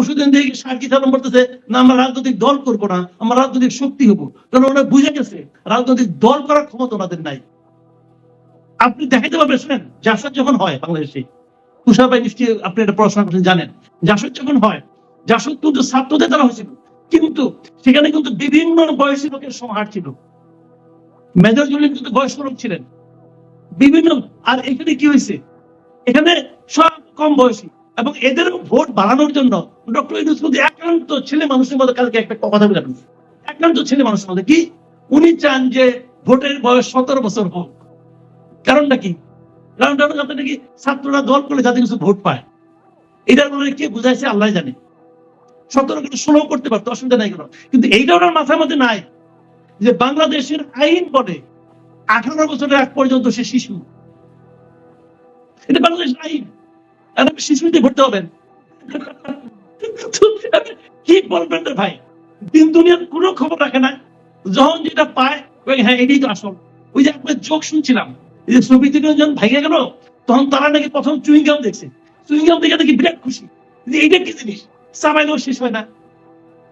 পরশুদিন দেখি সাক্ষী থানা বলতেছে না, আমরা রাজনৈতিক দল করব না, আমরা রাজনৈতিক শক্তি হব। কারণ ওরা বুঝে গেছে, রাজনৈতিক দল করার ক্ষমতা ওনাদের নাই। আপনি দেখাইতে পারবেন জাসদ যখন হয় বাংলাদেশে, তুষার ভাই নিশ্চয়ই আপনি এটা পড়াশোনা করছেন, জানেন। জাসদ যখন হয়, জাসদ কিন্তু ছাত্রদের দ্বারা হয়েছিল, কিন্তু সেখানে কিন্তু বিভিন্ন বয়সী লোকের সমাহার ছিল। মেজর জলিল কিন্তু বয়স্ক লোক ছিলেন। বিভিন্ন, আর এখানে কি হয়েছে? এখানে সব কম বয়সী। এবং এদের ভোট বাড়ানোর জন্য ডক্টর ইউনুস কিন্তু একান্ত ছেলে মানুষের মধ্যে কালকে একটা কথা বলে। একান্ত ছেলে মানুষের মধ্যে কি? উনি চান যে ভোটের বয়স সতেরো বছর হোক। কারণটা কি? কারণটা হলো নাকি ছাত্ররা দল করে যাতে কিছু ভোট পায়। এটার মানে কে বুঝাইছে? আল্লাহ জানে। সতেরো কিন্তু ষোলো করতে পারতো, অসুবিধা নাই কোনো। কিন্তু এইটা ওনার মাথার মধ্যে নাই যে বাংলাদেশের আইন বলে আঠারো বছরের আগ পর্যন্ত সে শিশু। এটা বাংলাদেশ আইন। আর আপনি শিশুতে ভর্তি হবেন কি বলবেন রে ভাই? দিন দুনিয়ার খবর রাখে না। যখন যেটা পায় হ্যাঁ এটাই তো আসল। ওই যে যোগ শুনছিলাম যে যখন ভেঙে গেল, তখন তারা নাকি প্রথম চুইংগাম দেখছে। চুইংগাম দেখে নাকি বিরাট খুশি। কি জিনিস? শেষ হয় না।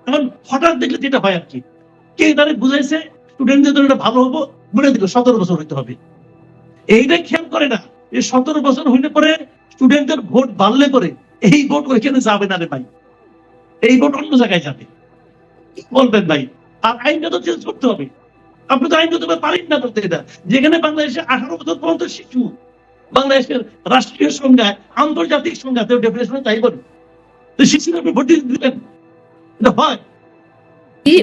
এখন হঠাৎ দেখলে যেটা হয় আর কি। কে তাদের বুঝাইছে স্টুডেন্টদের জন্য এটা ভালো হব বলে দিল, সতেরো বছর হইতে হবে। এইটা খেয়াল করে না এই সতেরো বছর হইলে পরে স্টুডেন্টদের ভোট বাড়লে পরে এই ভোট ওইখানে যাবে না রে ভাই। এই ভোট অন্য জায়গায় যাবে। বলবেন ভাই? আর আইনটা তো চেঞ্জ করতে হবে। আপনি তো আইন করতে পারেন না করতে এটা। যেখানে বাংলাদেশে আঠারো বছর পর্যন্ত শিশু, বাংলাদেশের রাষ্ট্রীয় সংজ্ঞায় আন্তর্জাতিক ডেফিনেশন তাই বলে। তো শিশুর আপনি ভোট দিতে দিবেন। এটা হয়।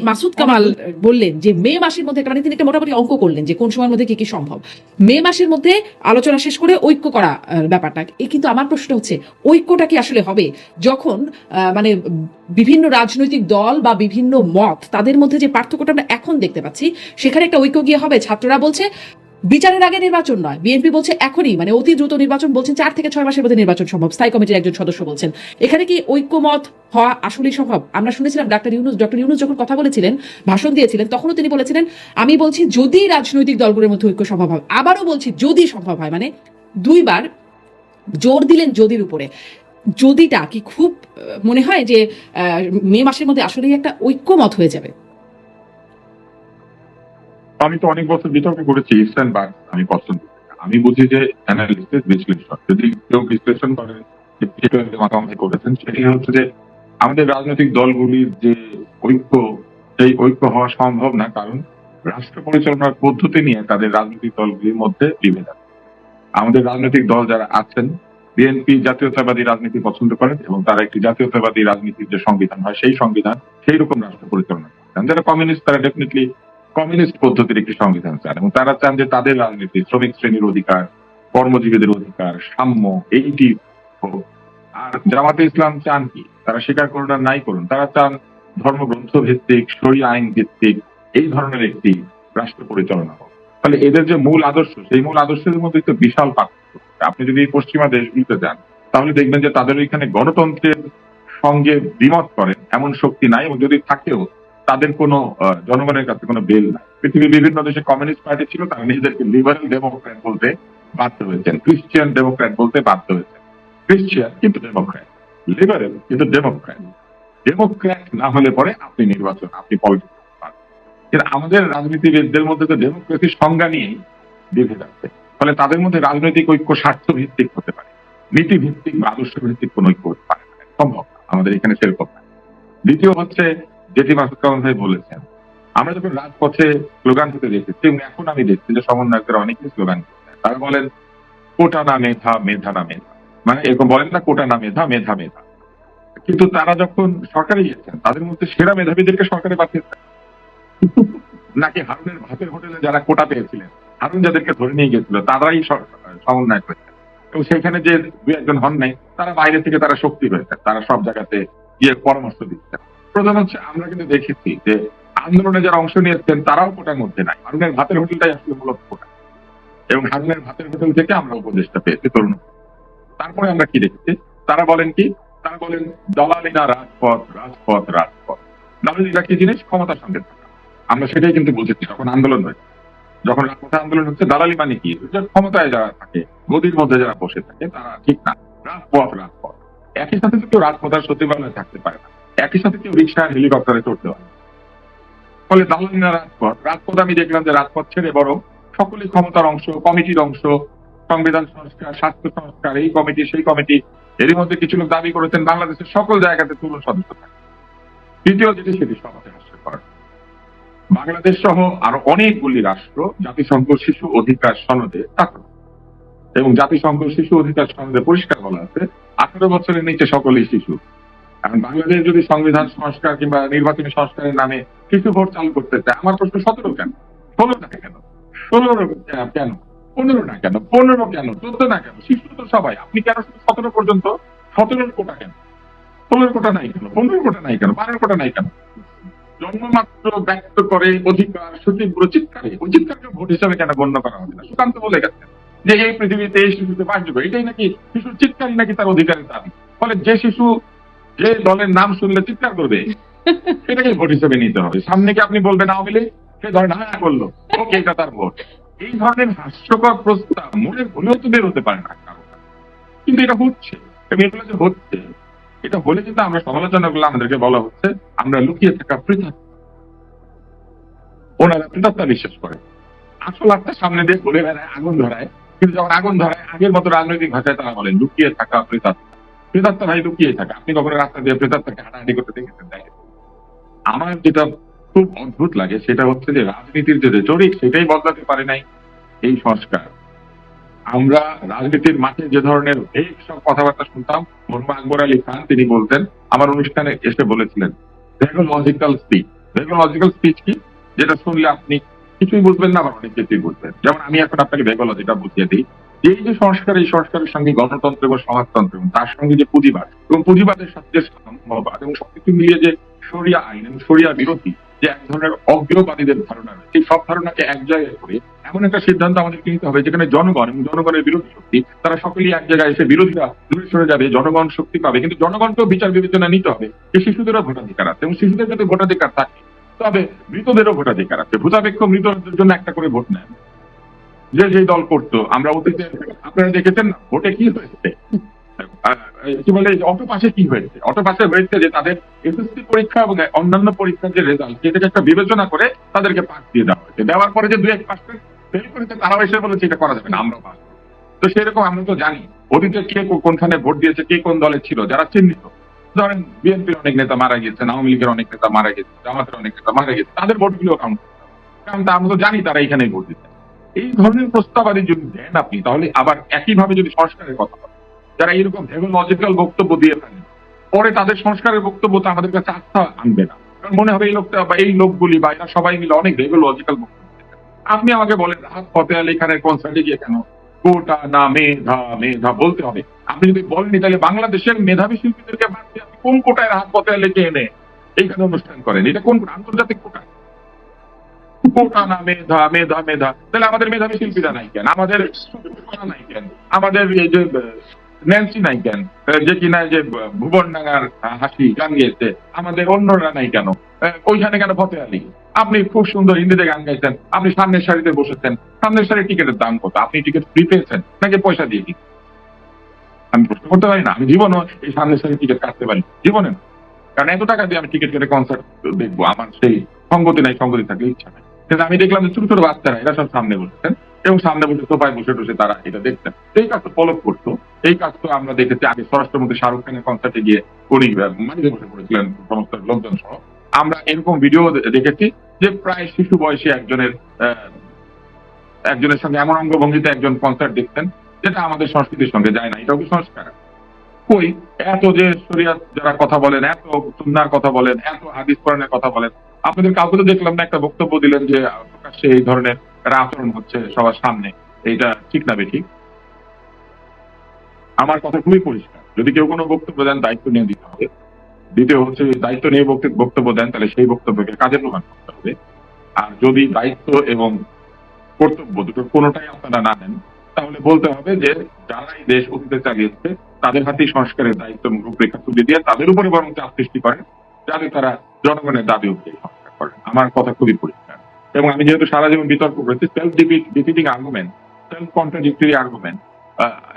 মাসুদ কামাল বললেন যে মে মাসের মধ্যে মানে তিনি একটা মোটামুটি অঙ্ক করলেন যে কোন সময়ের মধ্যে কি কি সম্ভব। মে মাসের মধ্যে আলোচনা শেষ করে ঐক্য করা ব্যাপারটা। এই কিন্তু আমার প্রশ্ন হচ্ছে, ঐক্যটা কি আসলে হবে? যখন মানে বিভিন্ন রাজনৈতিক দল বা বিভিন্ন মত তাদের মধ্যে যে পার্থক্যটা আমরা এখন দেখতে পাচ্ছি, সেখানে একটা ঐক্য গিয়ে হবে। ছাত্ররা বলছে বিচারের আগে নির্বাচন নয়। বিএনপি বলছে এখনই মানে অতি দ্রুত নির্বাচন বলছেন চার থেকে ছয় মাসের মধ্যে নির্বাচন সম্ভব। স্থায়ী কমিটির একজন সদস্য বলছেন। এখানে কি ঐক্যমত হওয়া আসলেই সম্ভব? আমরা শুনেছিলাম ডাক্তার ইউনুস ডক্টর ইউনুস যখন কথা বলেছিলেন, ভাষণ দিয়েছিলেন, তখনও তিনি বলেছিলেন, আমি বলছি যদি রাজনৈতিক দলগুলোর মধ্যে ঐক্য সম্ভব হয়। আবারও বলছি যদি সম্ভব হয় মানে দুইবার জোর দিলেন যদির উপরে। যদিটা কি খুব মনে হয় যে মে মাসের মধ্যে আসলেই একটা ঐক্যমত হয়ে যাবে। আমি তো অনেক বছর বিতর্ক করেছি ইস্টার্ন বার্গ আমি পছন্দ আমি বুঝি যে অ্যানালিসিস বিশ্লেষণ। যদি কেউ বিশ্লেষণ যে মাতামাতি করেছেন, সেটি হচ্ছে যে আমাদের রাজনৈতিক দলগুলির যে ঐক্য, সেই ঐক্য হওয়া সম্ভব না, কারণ রাষ্ট্র পরিচালনার পদ্ধতি নিয়ে তাদের রাজনৈতিক দলগুলির মধ্যে বিভেদ আছে। আমাদের রাজনৈতিক দল যারা আছেন, বিএনপি জাতীয়তাবাদী রাজনীতি পছন্দ করেন এবং তারা একটি জাতীয়তাবাদী রাজনীতির যে সংবিধান হয়, সেই সংবিধান সেই রকম রাষ্ট্র পরিচালনা করেন। যারা কমিউনিস্ট, তারা ডেফিনেটলি কমিউনিস্ট পদ্ধতির একটি সংবিধান চান এবং তারা চান যে তাদের রাজনীতি, শ্রমিক শ্রেণির অধিকার, কর্মজীবীদের অধিকার, সাম্য, এইটি। আর জামাতে ইসলাম চান কি? তারা স্বীকার করুন আর নাই করুন। তারা চান ধর্মগ্রন্থ ভিত্তিক, সরি আইন ভিত্তিক, এই ধরনের একটি রাষ্ট্র পরিচালনা হোক। তাহলে এদের যে মূল আদর্শ, সেই মূল আদর্শের মধ্যে তো বিশাল পার্থক্য। আপনি যদি পশ্চিমা দেশগুলিতে যান, তাহলে দেখবেন যে তাদের ওইখানে গণতন্ত্রের সঙ্গে দ্বিমত করেন, এমন শক্তি নাই এবং যদি থাকেও তাদের কোনো জনগণের কাছে কোনো বেল নাই। পৃথিবীর বিভিন্ন দেশে কমিউনিস্ট পার্টি ছিল, তারা নিজেদেরকে লিবারেল ডেমোক্র্যাট বলতে বাধ্য হয়েছেন। ক্রিশ্চিয়ান ডেমোক্র্যাট বলতে বাধ্য হয়েছেন। ক্রিশ্চিয়ান কিন্তু ডেমোক্র্যাট লিবারেল কিন্তু ডেমোক্র্যাট ডেমোক্র্যাট না হলে পরে আপনি নির্বাচন, আপনি পলিটিক্স আমাদের রাজনীতিবিদদের মধ্যে তো ডেমোক্রেসির সংজ্ঞা নিয়েই বিভেদ আছে। ফলে তাদের মধ্যে রাজনৈতিক ঐক্য স্বার্থ ভিত্তিক হতে পারে। নীতি ভিত্তিক বা আদর্শ ভিত্তিক কোন ঐক্য হতে পারে সম্ভব আমাদের এখানে সেরকম দ্বিতীয় হচ্ছে যেটি মাসুদ কামাল ভাই বলেছেন, আমরা যখন রাজপথে স্লোগান দিতে দেখেছি, এবং এখন আমি দেখছি যে সমন্বয়করা অনেকেই স্লোগান তারা বলেন, কোটা না মেধা মেধা না মেধা। মানে এরকম বলেন না, কোটা না মেধা মেধা মেধা। কিন্তু তারা যখন সরকারে গিয়েছেন, তাদের মধ্যে সেরা মেধাবীদেরকে সরকারে পাঠিয়েছেন। নাকি হারুনের ভাতের হোটেলে যারা কোটা পেয়েছিলেন, হারুন যাদেরকে ধরে নিয়ে গেছিল তারাই সমন্বয় করেছেন। এবং সেখানে যে দু একজন হন নাই, তারা বাইরে থেকে তারা শক্তি হয়েছে তারা সব জায়গাতে গিয়ে পরামর্শ দিচ্ছেন। প্রধান হচ্ছে, আমরা কিন্তু দেখেছি যে আন্দোলনে যারা অংশ নিয়েছেন, তারাও কোটার মধ্যে নাই। হারুনের ভাতের হোটেলটাই আসলে মূলত কোটা। এবং হারুনের ভাতের হোটেল থেকে আমরা উপদেশটা পেয়েছি, তরুণ তারপরে আমরা কি দেখেছি? তারা বলেন কি? তারা বলেন দলালিনা রাজপথ রাজপথ রাজপথ। দলালিনা কি জিনিস? ক্ষমতার সঙ্গে থাকা। আমরা সেটাই কিন্তু বুঝেছি, যখন আন্দোলন হয়েছে যখন রাজপথে আন্দোলন হচ্ছে, দালালি মানে কি? ক্ষমতায় যারা থাকে গদির মধ্যে যারা বসে থাকে, তারা ঠিক না। রাজপথ রাজপথ। একই সাথে তো কেউ রাজপথ আর সচিবালয়ে থাকতে পারে না। একই সাথে কেউ রিক্সা, হেলিকপ্টারে চড়তে না। ফলে দালালি না রাজপথ রাজপথ আমি দেখলাম যে রাজপথ ছেড়ে বরং সকলেই ক্ষমতার অংশ, কমিটির অংশ, সংবিধান সংস্কার, স্বাস্থ্য সংস্কার, এই কমিটি, সেই কমিটি, এরই মধ্যে কিছু লোক দাবি করেছেন বাংলাদেশের সকল জায়গাতে তরুণ সদস্য থাকে। দ্বিতীয় যেটি, সেটি সমাজে হাস্যকর বাংলাদেশ সহ আরও অনেকগুলি রাষ্ট্র জাতিসংঘ শিশু অধিকার সনদে স্বাক্ষর এবং জাতিসংঘ শিশু অধিকার সনদে পরিষ্কার বলা আছে, আঠারো বছরের নিচে সকলেই শিশু। এখন বাংলাদেশ যদি সংবিধান সংস্কার কিংবা নির্বাচনী সংস্কারের নামে শিশু ভোট চালু করতে চায়, আমার প্রশ্ন সতেরো কেন? ষোলো না কেন? ষোলো কেন? পনেরো না কেন? পনেরো কেন? চোদ্দ না কেন? শিশু তো সবাই। আপনি কেন সতেরো পর্যন্ত? সতেরোর কোটা কেন? ষোলোর কোটা নাই কেন? পনেরো কোটা নাই কেন? বারোর কোটা নাই কেন? জন্মমাত্র ব্যক্ত করে অধিকার সচিবগুলো চিৎকারে ওই চিৎকারকে ভোট হিসাবে কেন গণ্য করা হবে না? সুকান্ত বলে গেছেন যে এই পৃথিবীতে এই শিশুতে বাসযোগ্য এটাই নাকি শিশুর চিৎকারই নাকি তার অধিকারের দাবি? ফলে যে শিশু যে দলের নাম শুনলে চিৎকার করবে। সেটাকে ভোট হিসেবে নিতে হবে। সামনে কি আপনি বলবেন আওয়ামী লীগ? সে ধরেন হ্যাঁ করল। ওকে এটা তার ভোট। এই ধরনের হাস্যকর প্রস্তাব মনে ভুলেও তো বের হতে পারে না কিন্তু এটা হচ্ছে এগুলো যে হচ্ছে এটা হলে কিন্তু আমরা সমালোচনা করলে আমাদেরকে বলা হচ্ছে আমরা লুকিয়ে থাকা পৃথক। ওনারা পৃথকতা বিশ্বাস করে আসল আপনার সামনে দিয়ে বলে বেড়ায় আগুন ধরায়। কিন্তু যখন আগুন ধরায় আগের মতো রাজনৈতিক ভাষায় তারা বলেন লুকিয়ে থাকা পৃথক। প্রেতাত্মা ভাই লুকিয়ে থাকে? আপনি কখনো রাস্তা দিয়ে প্রেতাত্মাকে হাঁটাহাঁটি করতে দেখেছেন? দেখেন। আমার যেটা খুব অদ্ভুত লাগে, সেটা হচ্ছে যে রাজনীতির যে রেটরিক সেটাই বদলাতে পারে নাই এই সংস্কার। আমরা রাজনীতির মাঠে যে ধরনের এই সব কথাবার্তা শুনতাম মরমা আকবর আলী খান তিনি বলতেন, আমার অনুষ্ঠানে এসে বলেছিলেন লজিক্যাল স্পিচ লজিক্যাল স্পিচ কি? যেটা শুনলে আপনি কিছুই বুঝবেন না, আবার অনেক কিছুই বুঝবেন। যেমন আমি এখন আপনাকে ভেগোলজিটা বুঝিয়ে দিই। এই যে সংস্কার, এই সংস্কারের সঙ্গে গণতন্ত্র এবং সমাজতন্ত্র এবং তার সঙ্গে যে পুঁজিবাদ এবং পুঁজিবাদের সাথে যে সাম্যবাদ এবং সবকিছু মিলিয়ে যে সরিয়া আইন এবং সরিয়া বিরোধী যে এক ধরনের অজ্ঞবাদীদের ধারণা রয়েছে সব ধারণাকে এক জায়গায় করে এমন একটা সিদ্ধান্ত আমাদেরকে নিতে হবে যেখানে জনগণ এবং জনগণের বিরোধী শক্তি, তারা সকলেই এক জায়গায় এসে বিরোধীরা দূরে সরে যাবে, জনগণ শক্তি পাবে। কিন্তু জনগণকেও বিচার বিবেচনা নিতে হবে যে শিশুদেরও ভোটাধিকার আছে এবং শিশুদের যদি ভোটাধিকার থাকে, তবে মৃতদেরও ভোটাধিকার আছে। ভূতাপেক্ষ মৃতদের জন্য একটা করে ভোট নেন। যে যে দল করতো, আমরা অতীতে আপনারা দেখেছেন ভোটে কি হয়েছে? কি বলে কি হয়েছে? হয়েছে যে তাদের এসএসসি পরীক্ষা এবং অন্যান্য পরীক্ষার যে রেজাল্ট সেটাকে একটা বিবেচনা করে তাদেরকে পাস দিয়ে দেওয়া হয়েছে। দেওয়ার পরে যে এক ফেল করেছে, তারাও এসে বলেছে, এটা করা যাবে না পাস তো সেরকম আমরা তো জানি, অতীতে কে কোনখানে ভোট দিয়েছে, কে কোন দলে ছিল, যারা চিহ্নিত। ধরেন, বিএনপির অনেক নেতা মারা গেছেন আওয়ামী লীগের অনেক নেতা মারা গেছে জামাতের অনেক নেতা মারা গেছে তাদের ভোটগুলো কাউন্ট কারণ আমরা তো জানি তারা এখানে ভোট দিতে এই ধরনের প্রস্তাব প্রস্তাবাদি যদি দেন আপনি, তাহলে আবার একইভাবে যদি সংস্কারের কথা বলেন, যারা এরকম লজিক্যাল বক্তব্য দিয়ে থাকেন পরে তাদের সংস্কারের বক্তব্য তো আমাদের কাছে আস্থা আনবে না। কারণ মনে হবে এই লোকটা বা এই লোকগুলি বা এরা সবাই মিলে অনেক লজিক্যাল বক্তব্য আপনি আমাকে বলেন, রাহাত ফতে আলী খানের কনসার্টে গিয়ে কেন কোটা না মেধা মেধা বলতে হবে? আপনি যদি বলেনি তাহলে বাংলাদেশের মেধাবী শিল্পীদেরকে কোন কোটায় রাহাত ফতে আলীকে এনে এইখানে অনুষ্ঠান করেন? এটা কোন? আন্তর্জাতিক কোটা কোটা? মেধা মেধা মেধা। তাহলে আমাদের মেধাবী শিল্পীরা নাই কেন? আমাদের নাই কেন? আমাদের যে ন্যান্সি নাই কেন? যে কিনা যে ভুবন ডাঙ্গার হাসি গান গিয়েছে, আমাদের অন্যরা নাই কেন? ওইখানে কেন ফতে আলী? আপনি খুব সুন্দর হিন্দিতে গান গাইছেন, আপনি সামনের সারিতে বসেছেন, সামনের সারির টিকিটের দাম কত? আপনি টিকিট ফ্রি পেয়েছেন, নাকি পয়সা দিয়ে দিন? আমি প্রশ্ন করতে পারি না, আমি জীবনও এই সামনের সারির টিকিট কাটতে পারি, জীবনে কারণ এত টাকা দিয়ে আমি টিকিট কেটে কনসার্ট দেখব, আমার সেই সঙ্গতি নাই, সঙ্গতি থাকলে ইচ্ছা নাই। কিন্তু আমি দেখলাম যে ছোট ছোট বাচ্চারা এরা সব সামনে বসেছেন এবং সামনে বসে সোফায় বসে বসে তারা এটা দেখতেন এই কাজ তো ফলো করতো। এই কাজ তো আমরা দেখেছি আগে স্বরাষ্ট্রমন্ত্রী শাহরুখ খানের কনসার্টে গিয়ে আহ, মাটিতে বসে পড়েছিলেন সমস্ত লোকজন সহ। আমরা এরকম ভিডিও দেখেছি যে প্রায় শিশু বয়সী একজনের একজনের সঙ্গে এমন অঙ্গভঙ্গিতে একজন কনসার্ট দেখতেন যেটা আমাদের সংস্কৃতির সঙ্গে যায় না এটাও কি সংস্কার? কই? এত যে শরিয়াত যারা কথা বলেন এত সুন্নার কথা বলেন এত হাদিস কোরআনের কথা বলেন আপনাদের কাউকে তো দেখলাম না, একটা বক্তব্য দিলেন যে প্রকাশ্যে এই ধরনের একটা আচরণ হচ্ছে সবার সামনে। এইটা ঠিক না বেঠিক? আমার কথা খুবই পরিষ্কার। যদি কেউ কোনো বক্তব্য দেন, দায়িত্ব নিয়ে দিতে হবে। দ্বিতীয় হচ্ছে দায়িত্ব নিয়ে বক্তব্য দেন, তাহলে সেই বক্তব্যকে কাজে প্রমাণ করতে হবে। আর যদি দায়িত্ব এবং কর্তব্য দুটো কোনোটাই আপনারা না নেন, তাহলে বলতে হবে যে যারা এই দেশ অতীতে চালিয়েছে, তাদের হাতেই সংস্কারের দায়িত্ব রূপরেখা তুলে দিয়ে তাদের উপরে বরং চাপ সৃষ্টি করেন, যাতে তারা জনগণের দাবি করেন আমার কথা খুবই পরিষ্কার। এবং আমি যেহেতু সারা জীবন বিতর্ক করেছি self defeating argument self contradictory argument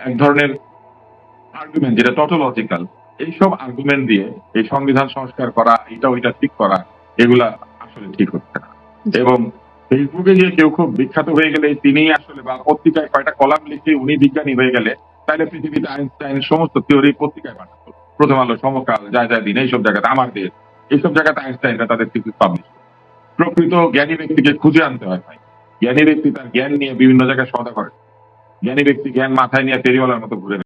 এক ধরনের আর্গুমেন্ট যেটা টটোলজিক্যাল এইসব আর্গুমেন্ট দিয়ে এই সংবিধান সংস্কার করা এটা ওইটা ঠিক করা এগুলা আসলে ঠিক হচ্ছে না। এবং ফেসবুকে গিয়ে কেউ খুব বিখ্যাত হয়ে গেলে তিনি আসলে বা পত্রিকায় কয়টা কলাম লিখে উনি বিজ্ঞানী হয়ে গেলে তাহলে পৃথিবীতে আইনস্টাইন সমস্ত থিওরি পত্রিকায় পাঠাতো। প্রথম আলো সমকাল যায় যায় দিন এইসব জায়গাতে আমার দেশ এইসব জায়গাতে আইনস্টাইনরা তাদের থিসিস পাবলিশ প্রকৃত জ্ঞানী ব্যক্তিকে খুঁজে আনতে হয় জ্ঞানী ব্যক্তি তার জ্ঞান নিয়ে বিভিন্ন জায়গায় সদা করে জ্ঞানী ব্যক্তি জ্ঞান মাথায় নিয়ে ফেরিওয়ালার মতো ঘুরে।